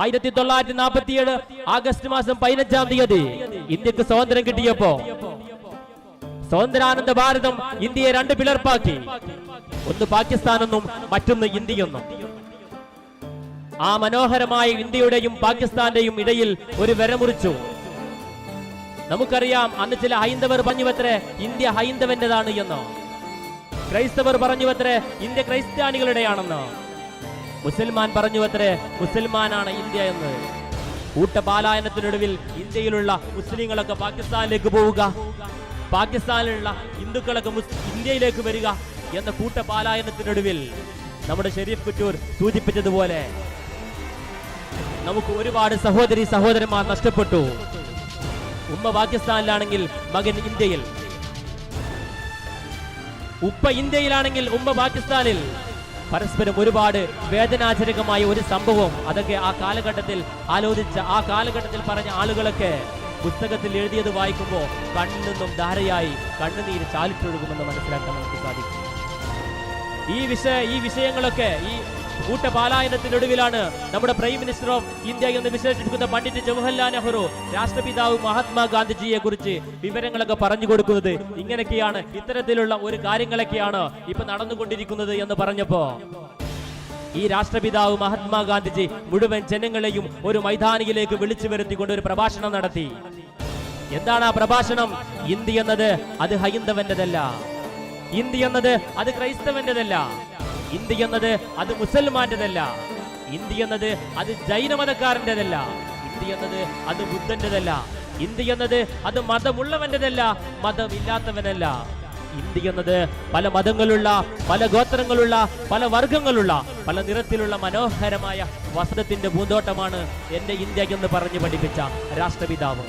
ആയിരത്തി തൊള്ളായിരത്തി നാൽപ്പത്തിയേഴ് ആഗസ്റ്റ് മാസം പതിനഞ്ചാം തീയതി ഇന്ത്യയ്ക്ക് സ്വാതന്ത്ര്യം കിട്ടിയപ്പോ സ്വതന്ത്രാനന്ദ ഭാരതം ഇന്ത്യയെ രണ്ട് പിളർപ്പാക്കി. ഒന്ന് പാകിസ്ഥാനെന്നും മറ്റൊന്ന് ഇന്ത്യയെന്നും. ആ മനോഹരമായ ഇന്ത്യയുടെയും പാകിസ്ഥാന്റെയും ഇടയിൽ ഒരു വരമുറിച്ചു. നമുക്കറിയാം അന്ന് ചില ഹൈന്ദവർ പറഞ്ഞുവത്രേ ഇന്ത്യ ഹൈന്ദവന്റേതാണ് എന്നോ. ക്രൈസ്തവർ പറഞ്ഞുവത്രേ ഇന്ത്യ ക്രൈസ്ത്യാനികളുടെയാണെന്ന്. മുസൽമാൻ പറഞ്ഞു അത്രേ മുസൽമാനാണ് ഇന്ത്യ എന്ന്. കൂട്ടപാലായനത്തിനൊടുവിൽ ഇന്ത്യയിലുള്ള മുസ്ലിങ്ങളൊക്കെ പാകിസ്ഥാനിലേക്ക് പോവുക. പാകിസ്ഥാനിലുള്ള ഹിന്ദുക്കളൊക്കെ ഇന്ത്യയിലേക്ക് വരിക എന്ന കൂട്ടപാലായനത്തിനൊടുവിൽ നമ്മുടെ ഷെരീഫ് കുറ്റൂർ സൂചിപ്പിച്ചതുപോലെ നമുക്ക് ഒരുപാട് സഹോദരി സഹോദരന്മാർ നഷ്ടപ്പെട്ടു. ഉമ്മ പാകിസ്ഥാനിലാണെങ്കിൽ മകൻ ഇന്ത്യയിൽ. ഉപ്പ ഇന്ത്യയിലാണെങ്കിൽ ഉമ്മ പാകിസ്ഥാനിൽ. പരസ്പരം ഒരുപാട് വേദനാജനകമായ ഒരു സംഭവം. അതൊക്കെ ആ കാലഘട്ടത്തിൽ ആലോചിച്ച ആ കാലഘട്ടത്തിൽ പറഞ്ഞ ആളുകളൊക്കെ പുസ്തകത്തിൽ എഴുതിയത് വായിക്കുമ്പോൾ കണ്ണിൽ നിന്നും ധാരയായി കണ്ണുനീര് ചാലിട്ടൊഴുകുമെന്ന് മനസ്സിലാക്കാൻ നമുക്ക് സാധിക്കും. ഈ വിഷയ ഈ വിഷയങ്ങളൊക്കെ ഈ കൂട്ടപാലായനത്തിനൊടുവിലാണ് നമ്മുടെ പ്രൈം മിനിസ്റ്റർ ഓഫ് ഇന്ത്യ എന്ന് വിശേഷിപ്പിക്കുന്ന പണ്ഡിറ്റ് ജവഹർലാൽ നെഹ്റു രാഷ്ട്രപിതാവ് മഹാത്മാഗാന്ധിജിയെ കുറിച്ച് വിവരങ്ങളൊക്കെ പറഞ്ഞു കൊടുക്കുന്നത്. ഇങ്ങനെയൊക്കെയാണ് ഇത്തരത്തിലുള്ള ഒരു കാര്യങ്ങളൊക്കെയാണ് ഇപ്പൊ നടന്നുകൊണ്ടിരിക്കുന്നത് എന്ന് പറഞ്ഞപ്പോ. ഈ രാഷ്ട്രപിതാവ് മഹാത്മാഗാന്ധിജി മുഴുവൻ ജനങ്ങളെയും ഒരു മൈതാനിയിലേക്ക് വിളിച്ചു വരുത്തിക്കൊണ്ട് ഒരു പ്രഭാഷണം നടത്തി. എന്താണ് ആ പ്രഭാഷണം? ഇന്ത്യ എന്നത് അത് ഹൈന്ദവന്റെതല്ല. ഇന്ത്യ എന്നത് അത് ക്രൈസ്തവന്റേതല്ല. ഇന്ത്യ എന്നത് അത് മുസൽമാന്റേതല്ല. ഇന്ത്യ എന്നത് അത് ജൈനമതക്കാരന്റെതല്ല ഇന്ത്യ എന്നത് അത് ബുദ്ധന്റെതല്ല ഇന്ത്യ എന്നത് അത് മതമുള്ളവന്റെതല്ല മതമില്ലാത്തവനല്ല. ഇന്ത്യ എന്നത് പല മതങ്ങളുള്ള പല ഗോത്രങ്ങളുള്ള പല വർഗങ്ങളുള്ള പല നിറത്തിലുള്ള മനോഹരമായ വസ്ത്രത്തിന്റെ പൂന്തോട്ടമാണ് എന്റെ ഇന്ത്യ എന്ന് പറഞ്ഞു പഠിപ്പിച്ച രാഷ്ട്രപിതാവ്.